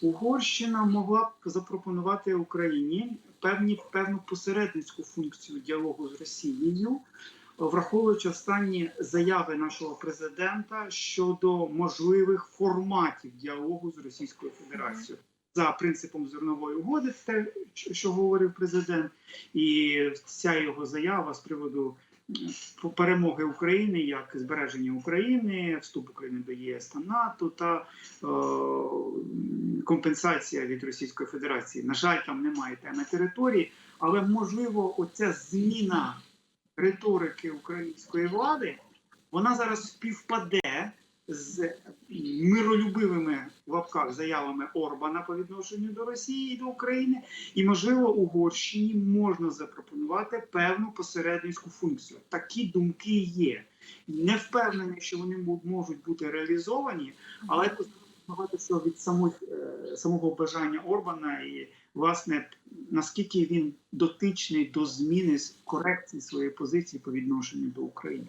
Угорщина могла б запропонувати Україні певні певну посередницьку функцію діалогу з Росією, враховуючи останні заяви нашого президента щодо можливих форматів діалогу з Російською Федерацією. За принципом зернової угоди, те, що говорив президент, і ця його заява з приводу перемоги України як збереження України, вступ України до ЄС та НАТО та е, компенсація від Російської Федерації. На жаль, там немає теми території, але можливо, оця зміна риторики української влади вона зараз співпаде з миролюбивими в лапках заявами Орбана по відношенню до Росії і до України, і можливо Угорщині можна запропонувати певну посередницьку функцію. Такі думки є. Не впевнений, що вони можуть бути реалізовані, але тут багато що від самих, е, самого бажання Орбана і власне наскільки він дотичний до зміни корекції своєї позиції по відношенню до України.